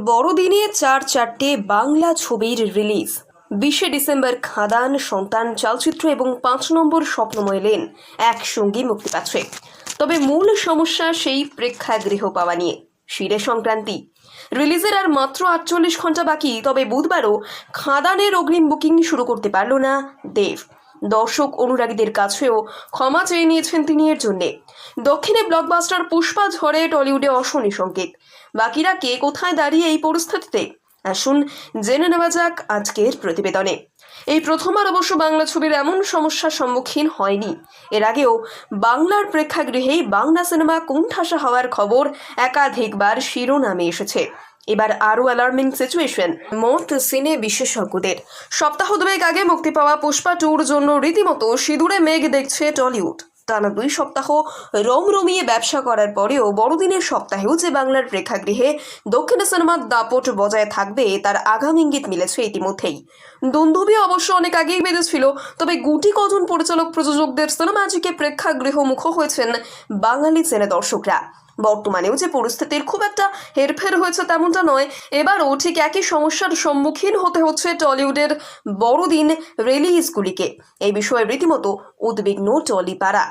বড়দিনে চার চারটে বাংলা ছবির রিলিজ। বিশে ডিসেম্বর খাদান, সন্তান চলচ্চিত্র এবং পাঁচ নম্বর স্বপ্নময় লেন একসঙ্গে মুক্তি পাচ্ছে। তবে মূল সমস্যা সেই প্রেক্ষাগৃহ পাওয়া নিয়ে, শিরে সংক্রান্তি। রিলিজের আর মাত্র আটচল্লিশ ঘণ্টা বাকি, তবে বুধবারও খাদানের অগ্রিম বুকিং শুরু করতে পারল না দেব। দর্শক অনুরাগীদের কাছেও ক্ষমা চেয়ে নিয়েছেন তিনি এর জন্যে। দক্ষিণে ব্লকবাস্টার পুষ্পা ঝড়ে টলিউডে অশনি সংকেত। বাকিরা কে কোথায় দাঁড়িয়ে এই পরিস্থিতিতে? আসুন জেনে নেওয়া যাক আজকের প্রতিবেদনে। এই প্রথমবার অবশ্য বাংলা ছবির এমন সমস্যার সম্মুখীন হয়নি। এর আগেও বাংলার প্রেক্ষাগৃহেই বাংলা সিনেমা কোণঠাসা হওয়ার খবর একাধিকবার শিরোনামে এসেছে। এবার আরও অ্যালার্মিং সিচুয়েশন মোট সিনে বিশেষজ্ঞদের। সপ্তাহ দুয়েক আগে মুক্তি পাওয়া পুষ্পা টুর জন্য রীতিমতো সিঁদুরে মেঘ দেখছে টলিউড। টানা দুই সপ্তাহ রমরমিয়ে ব্যবসা করার পরেও বড়দিনের সপ্তাহেও যে বাংলার প্রেক্ষাগৃহে দক্ষিণা সিনেমার দাপট বজায় থাকবে, তার আগাম ইঙ্গিত মিলেছে ইতিমধ্যেই। দুন্দুবি অবশ্য অনেক আগেই বেঁধেছিল তবে গুটি কজন পরিচালক প্রযোজকদের সিনেমাজিকে প্রেক্ষাগৃহ মুখ হয়েছেন বাঙালি সিনে দর্শকরা। বর্তমানেও যে পরিস্থিতির খুব একটা হেরফের হয়েছে তেমনটা নয়। এবারও ঠিক একই সমস্যার সম্মুখীন হতে হচ্ছে টলিউডের বড়দিন রিলিজগুলিকে। এই বিষয়ে রীতিমতো উদ্বিগ্ন টলিপাড়া।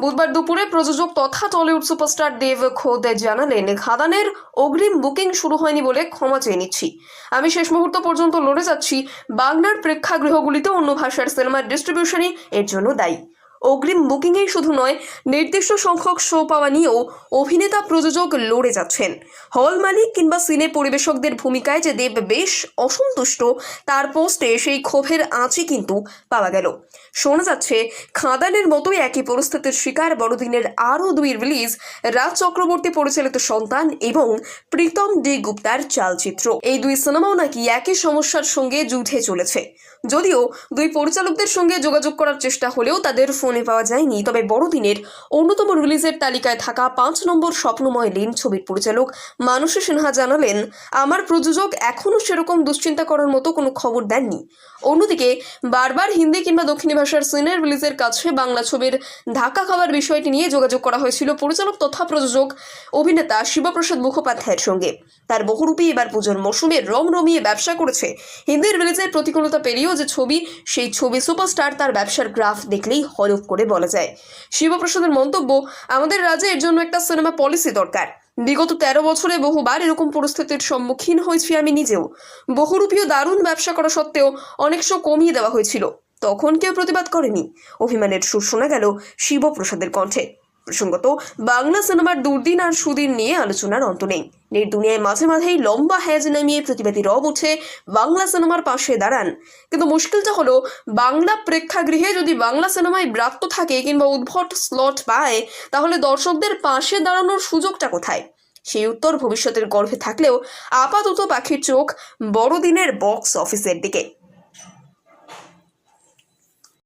বুধবার দুপুরে প্রযোজক তথা টলিউড সুপারস্টার দেব খোদ জানালেন, খাদানের অগ্রিম বুকিং শুরু হয়নি বলে ক্ষমা চেয়ে নিচ্ছি। আমি শেষ মুহূর্ত পর্যন্ত লড়ে যাচ্ছি। বাংলার প্রেক্ষাগৃহগুলিতে অন্য ভাষার সিনেমার ডিস্ট্রিবিউশনই এর জন্য দায়ী। অগ্রিম বুকিংয়েই শুধু নয়, নির্দিষ্ট সংখ্যক শো পাওয়া নিয়েও অভিনেতা, প্রযোজক লড়ে যাচ্ছেন। হল মালিক কিংবা সিনে পরিবেশকদের ভূমিকায় যে দেব বেশ অসন্তুষ্ট, তার পোস্টে সেই ক্ষোভের আঁচই কিন্তু পাওয়া গেল। শোনা যাচ্ছে, খাদানের মতোই একই পরিস্থিতির শিকার বড়দিনের আরও দুই রিলিজ রাজ চক্রবর্তী পরিচালিত সন্তান এবং প্রীতম ডি গুপ্তার চালচিত্র। এই দুই সিনেমাও নাকি একই সমস্যার সঙ্গে যুদ্ধে চলেছে। যদিও দুই পরিচালকদের সঙ্গে যোগাযোগ করার চেষ্টা হলেও তাদের ফোনে পাওয়া যায়নি। তবে বড়দিনের অন্যতম রিলিজের তালিকায় থাকা পাঁচ নম্বর স্বপ্নময় লেন ছবির পরিচালক মানসী সিনহা জানালেন, আমার প্রযোজক এখনও সেরকম দুশ্চিন্তা করার মতো কোনো খবর দেননি। অন্যদিকে, বারবার হিন্দি কিংবা দক্ষিণী ভাষার সিনের রিলিজের কাছে বাংলা ছবির ধাক্কা খাওয়ার বিষয়টি নিয়ে যোগাযোগ করা হয়েছিল পরিচালক তথা প্রযোজক অভিনেতা শিবপ্রসাদ মুখোপাধ্যায়ের সঙ্গে। তার বহুরূপী এবার পুজোর মৌসুমে রম রমিয়ে ব্যবসা করেছে। হিন্দির রিলিজের প্রতিকূলতা পেরিয়েও যে ছবি, সেই ছবি সুপারস্টার তার ব্যবসার গ্রাফ দেখলেই হলফ করে বলা যায়। শিবপ্রসাদের মন্তব্য, আমাদের রাজ্যে এর জন্য একটা সিনেমা পলিসি দরকার। বিগত তেরো বছরে বহুবার এরকম পরিস্থিতির সম্মুখীন হয়েছি আমি নিজেও। বহুরূপীয় দারুণ ব্যবসা করা সত্ত্বেও অনেক শো কমিয়ে দেওয়া হয়েছিল। তখন কেউ প্রতিবাদ করেনি। অভিমানের সুর শোনা গেল শিবপ্রসাদের কণ্ঠে। প্রসঙ্গত, বাংলা সিনেমার দুর্দিন আর সুদিন নিয়ে আলোচনার অন্ত নেই। দুনিয়ায় মাঝে মাঝেই লম্বা হ্যাজ নামিয়ে প্রতিবাদী রব উঠে বাংলা সিনেমার পাশে দাঁড়ান। কিন্তু মুশকিলটা হলো, বাংলা প্রেক্ষাগৃহে যদি বাংলা সিনেমায় ব্রাত্য থাকে কিংবা উদ্ভট স্লট পায়, তাহলে দর্শকদের পাশে দাঁড়ানোর সুযোগটা কোথায়? সেই উত্তর ভবিষ্যতের গর্ভে থাকলেও আপাতত পাখির চোখ বড়দিনের বক্স অফিসের দিকে।